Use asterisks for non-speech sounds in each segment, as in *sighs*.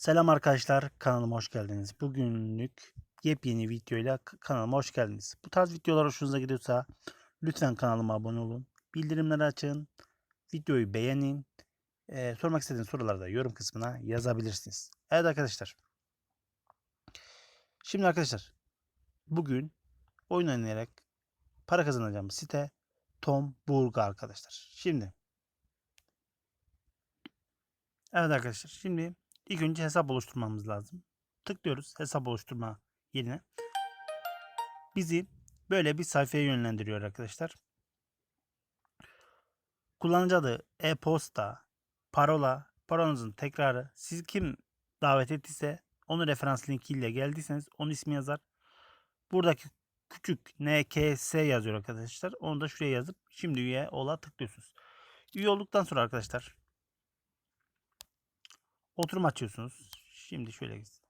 Selam arkadaşlar, kanalıma hoş geldiniz. Bugünlük yepyeni videoyla kanalıma hoş geldiniz. Bu tarz videolar hoşunuza gidiyorsa lütfen kanalıma abone olun. Bildirimleri açın. Videoyu beğenin. Ee, sormak istediğiniz soruları da yorum kısmına yazabilirsiniz. Evet arkadaşlar. Şimdi arkadaşlar bugün oyun oynayarak para kazanacağım site Tom Burg arkadaşlar. Şimdi Evet arkadaşlar şimdi İlk önce hesap oluşturmamız lazım. Tıklıyoruz hesap oluşturma yerine. Bizi böyle bir sayfaya yönlendiriyor arkadaşlar. Kullanıcı adı, e-posta, parola, parolanızın tekrarı, siz kim davet ettiyse onu referans linkiyle geldiyseniz onun ismi yazar. Buradaki küçük NKS yazıyor arkadaşlar. Onu da şuraya yazıp şimdi üye ola tıklıyorsunuz. Üye olduktan sonra arkadaşlar Oturum açıyorsunuz. Şimdi şöyle gitsin.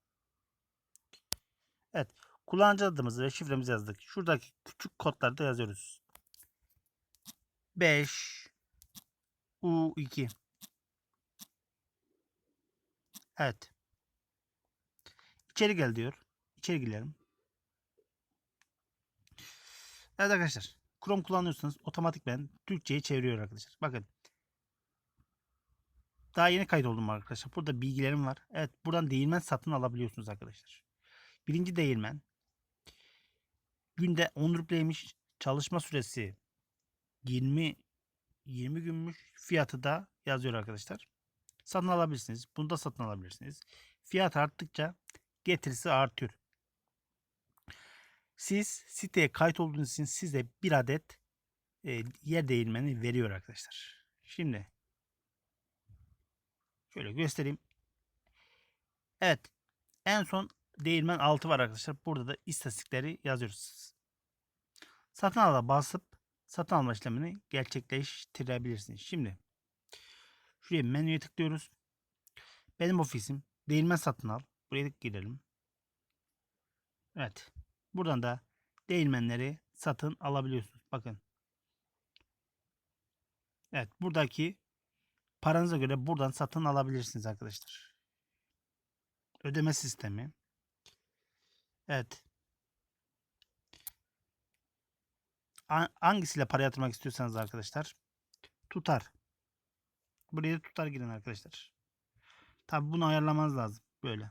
Evet. Kullanıcı adımızı ve şifremizi yazdık. Şuradaki küçük kodları da yazıyoruz. 5 U2 Evet. İçeri gel diyor. İçeri girelim. Evet arkadaşlar. Chrome kullanıyorsanız otomatikmen Türkçe'ye çeviriyor arkadaşlar. Bakın. Daha yeni kaydoldum arkadaşlar. Burada bilgilerim var. Evet buradan değirmen satın alabiliyorsunuz arkadaşlar. Birinci değirmen. Günde 10 rubleymiş. Çalışma süresi 20 20 günmüş. Fiyatı da yazıyor arkadaşlar. Satın alabilirsiniz. Bunu da satın alabilirsiniz. Fiyat arttıkça getirisi artıyor. Siz siteye kayıt olduğunuz için size bir adet e, yer değirmeni veriyor arkadaşlar. Şimdi Şöyle göstereyim. Evet. En son değirmen 6 var arkadaşlar. Burada da istatistikleri yazıyoruz. Satın ala basıp satın alma işlemini gerçekleştirebilirsiniz. Şimdi şuraya menüye tıklıyoruz. Benim ofisim değirmen satın al. Buraya girelim. Evet. Buradan da değirmenleri satın alabiliyorsunuz. Bakın. Evet. Buradaki paranıza göre buradan satın alabilirsiniz arkadaşlar. Ödeme sistemi. Evet. Hangisiyle para yatırmak istiyorsanız arkadaşlar. Tutar. Buraya tutar girin arkadaşlar. Tabi bunu ayarlamanız lazım. Böyle.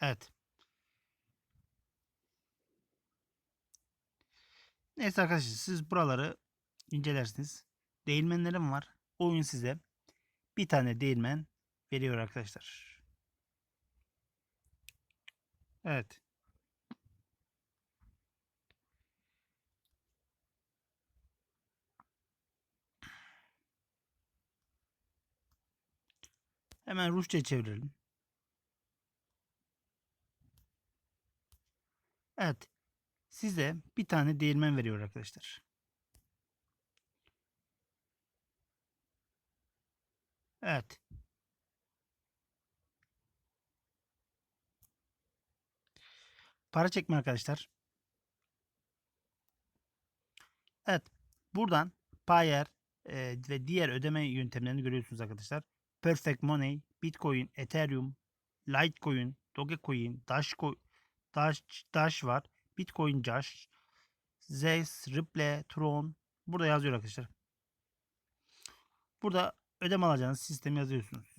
Evet. Neyse arkadaşlar siz buraları incelersiniz. Değirmenlerim var oyun size bir tane değirmen veriyor arkadaşlar. Evet. Hemen Rusça çevirelim. Evet. Size bir tane değirmen veriyor arkadaşlar. Evet. Para çekme arkadaşlar. Evet. Buradan Payer e, ve diğer ödeme yöntemlerini görüyorsunuz arkadaşlar. Perfect Money, Bitcoin, Ethereum, Litecoin, Dogecoin, Dash, Dash, Dash var. Bitcoin Dash, Zeus, Ripple, Tron. Burada yazıyor arkadaşlar. Burada ödeme alacağınız sistemi yazıyorsunuz.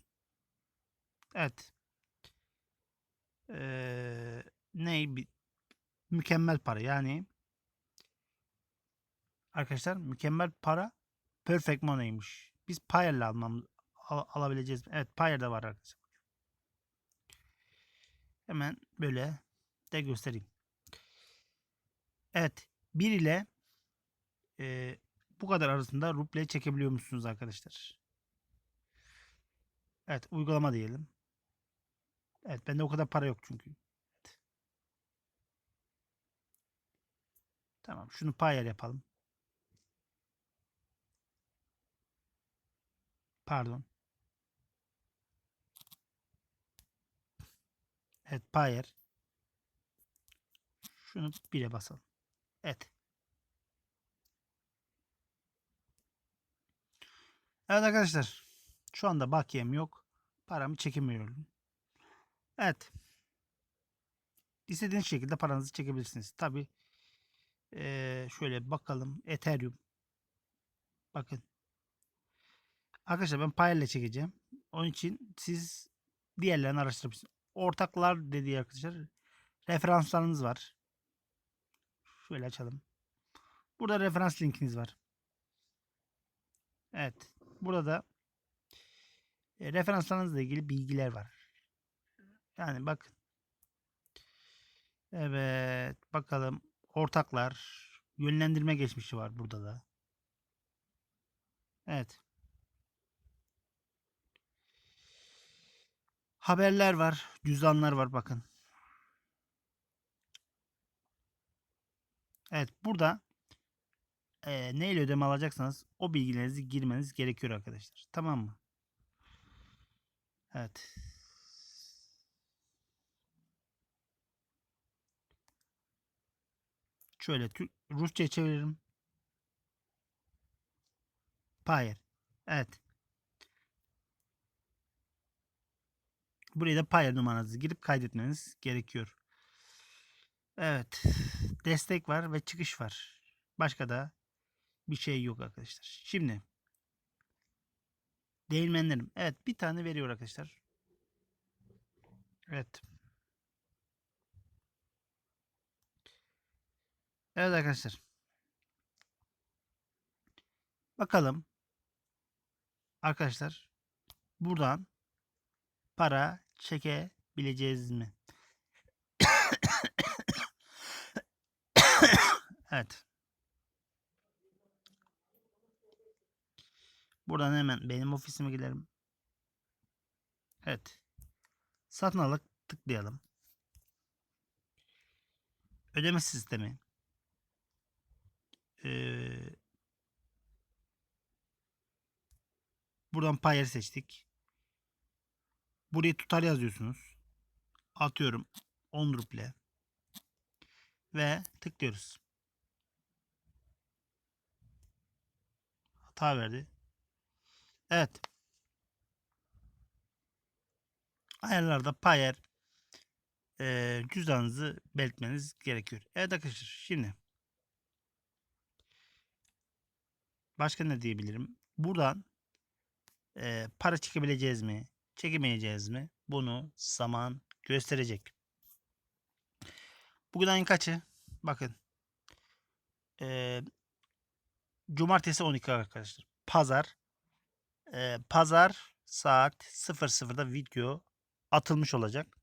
Evet. Ee, ne? Bir, mükemmel para yani arkadaşlar mükemmel para perfect money'miş. Biz Payer'le al, alabileceğiz. Evet Payer'de var arkadaşlar. Hemen böyle de göstereyim. Evet. 1 ile e, bu kadar arasında ruble çekebiliyor musunuz arkadaşlar? Evet uygulama diyelim. Evet bende o kadar para yok çünkü. Evet. Tamam şunu payer yapalım. Pardon. Evet payer. Şunu 1'e basalım. Evet. Evet arkadaşlar. Şu anda bakiyem yok. Paramı çekemiyorum. Evet. İstediğiniz şekilde paranızı çekebilirsiniz. Tabi şöyle bakalım. Ethereum. Bakın. Arkadaşlar ben Payer'le çekeceğim. Onun için siz diğerlerini araştırabilirsiniz. Ortaklar dediği arkadaşlar referanslarınız var. Şöyle açalım. Burada referans linkiniz var. Evet. Burada da e, referanslarınızla ilgili bilgiler var. Yani bakın. Evet. Bakalım. Ortaklar. Yönlendirme geçmişi var burada da. Evet. Haberler var. Cüzdanlar var bakın. Evet. Burada e, neyle ödeme alacaksanız o bilgilerinizi girmeniz gerekiyor arkadaşlar. Tamam mı? Evet. Şöyle Rusça çeviririm. Payer. Evet. Buraya da Payer numaranızı girip kaydetmeniz gerekiyor. Evet. Destek var ve çıkış var. Başka da bir şey yok arkadaşlar. Şimdi değirmenlerim. Evet bir tane veriyor arkadaşlar. Evet. Evet arkadaşlar. Bakalım. Arkadaşlar buradan para çekebileceğiz mi? *coughs* evet. Buradan hemen benim ofisime gidelim. Evet. Satın alıp tıklayalım. Ödeme sistemi. Ee, buradan Payer seçtik. Buraya tutar yazıyorsunuz. Atıyorum 10 ruble. Ve tıklıyoruz. Hata verdi. Evet. Ayarlarda Payer e, cüzdanınızı belirtmeniz gerekiyor. Evet arkadaşlar şimdi başka ne diyebilirim? Buradan e, para çekebileceğiz mi? Çekemeyeceğiz mi? Bunu zaman gösterecek. Bugün ayın kaçı? Bakın. E, Cumartesi 12 arkadaşlar. Pazar. E, Pazar saat 00'da video atılmış olacak.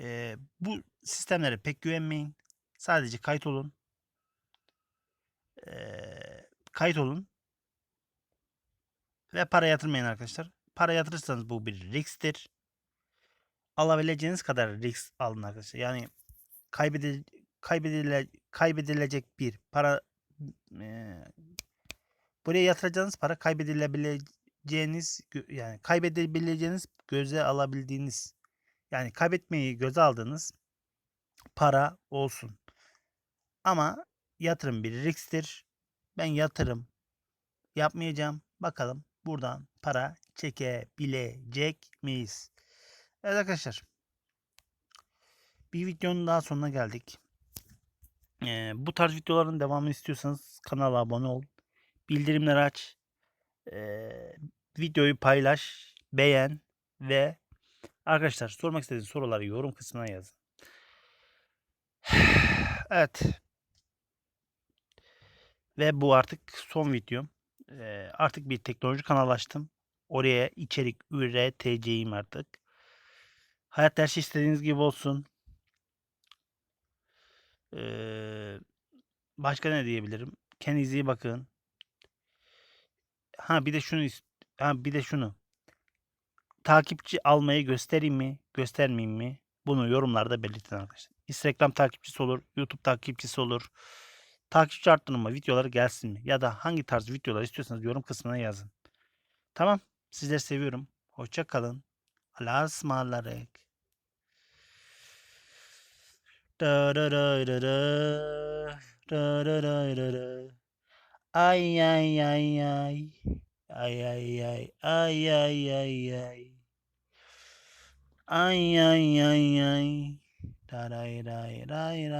E, bu sistemlere pek güvenmeyin. Sadece kayıt olun. E, kayıt olun. Ve para yatırmayın arkadaşlar. Para yatırırsanız bu bir risktir. Alabileceğiniz kadar risk alın arkadaşlar. Yani kaybedile, kaybedile, kaybedilecek bir para e, buraya yatıracağınız para kaybedilebileceğiniz yani kaybedebileceğiniz göze alabildiğiniz yani kaybetmeyi göze aldığınız para olsun. Ama yatırım bir risktir. Ben yatırım yapmayacağım. Bakalım buradan para çekebilecek miyiz? Evet arkadaşlar. Bir videonun daha sonuna geldik. Ee, bu tarz videoların devamını istiyorsanız kanala abone ol. Bildirimleri aç. Ee, videoyu paylaş. Beğen. Ve arkadaşlar sormak istediğiniz soruları yorum kısmına yazın. *sighs* Evet. Ve bu artık son videom. Ee, artık bir teknoloji kanal açtım. Oraya içerik üreteceğim artık. Hayat her şey istediğiniz gibi olsun. Ee, başka ne diyebilirim? Kendinize iyi bakın. Ha bir de şunu ha bir de şunu. Takipçi almayı göstereyim mi, göstermeyeyim mi? Bunu yorumlarda belirtin arkadaşlar. Instagram takipçisi olur, YouTube takipçisi olur. Takipçi arttırma videoları gelsin mi? Ya da hangi tarz videolar istiyorsanız yorum kısmına yazın. Tamam. Sizleri seviyorum. Hoşça kalın. Allah'a ısmarladık. Da da da da da da da da da Ay ay ay ay. Ay ay ay ay ay ay ay. Ay ay ay ay. Ray ray ray ray.